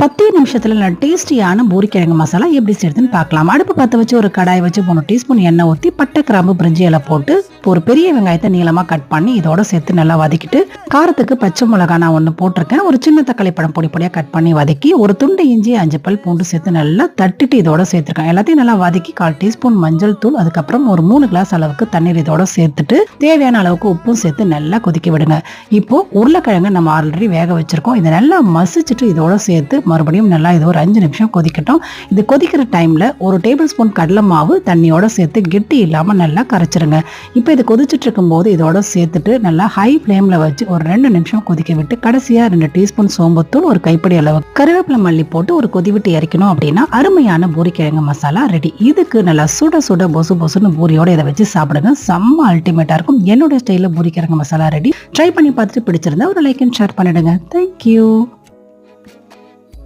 பத்தே நிமிஷத்தில் நான் டேஸ்டியான பூரிக்கிழங்கு மசாலா எப்படி செய்யறதுன்னு பார்க்கலாம். அடுப்பு பற்ற வச்சு ஒரு கடாய் வச்சு மூணு டீஸ்பூன் எண்ணெய் ஊற்றி பட்டை கிராம்பு பிரிஞ்சி இலை போட்டு ஒரு பெரிய வெங்காயத்தை நீளமாக கட் பண்ணி இதோட சேர்த்து நல்லா வதக்கிட்டு காரத்துக்கு பச்சை மிளகா நான் ஒன்று போட்டிருக்கேன். ஒரு சின்ன தக்காளி பழம் பொடி பொடியாக கட் பண்ணி வதக்கி ஒரு துண்டு இஞ்சி அஞ்சு பல் பூண்டு சேர்த்து நல்லா தட்டிட்டு இதோட சேர்த்துருக்கேன். எல்லாத்தையும் நல்லா வதக்கி கால் டீஸ்பூன் மஞ்சள் தூள் அதுக்கப்புறம் ஒரு மூணு கிளாஸ் அளவுக்கு தண்ணீர் இதோட சேர்த்துட்டு தேவையான அளவுக்கு உப்பும் சேர்த்து நல்லா கொதிக்க விடுங்க. இப்போ உருளைக்கிழங்கு நம்ம ஆல்ரெடி வேக வச்சிருக்கோம். இதை நல்லா மசிச்சுட்டு இதோட சேர்த்து மறுபடியும் நல்லா இது ஒரு அஞ்சு நிமிஷம் கொதிக்கட்டும். இது கொதிக்கிற டைம்ல ஒரு டேபிள் ஸ்பூன் கடலை மாவு தண்ணியோட சேர்த்து கெட்டி இல்லாம நல்லா கரைச்சிருங்க. இப்போ இது கொதிச்சுட்டு இருக்கும்போது இதோட சேர்த்துட்டு நல்லா ஹை ஃப்ளேமில் வச்சு ஒரு ரெண்டு நிமிஷம் கொதிக்க விட்டு கடைசியாக ரெண்டு டீஸ்பூன் சோம்புத்தூள் ஒரு கைப்படி அளவு கருவேப்பிலை மல்லி போட்டு ஒரு கொதி விட்டு இறக்கணும் அப்படின்னா அருமையான பூரிக்கிழங்கு மசாலா ரெடி இதுக்கு நல்லா சுட சுட பொசு பொசுன்னு பூரியோட இதை வச்சு சாப்பிடுங்க. செம்ம அல்டிமேட்டாக இருக்கும். என்னோட ஸ்டைலில் பூரிக்கிழங்கு மசாலா ரெடி ட்ரை பண்ணி பார்த்துட்டு பிடிச்சிருந்தா ஒரு லைக் அண்ட் ஷேர் பண்ணிடுங்க. Thank you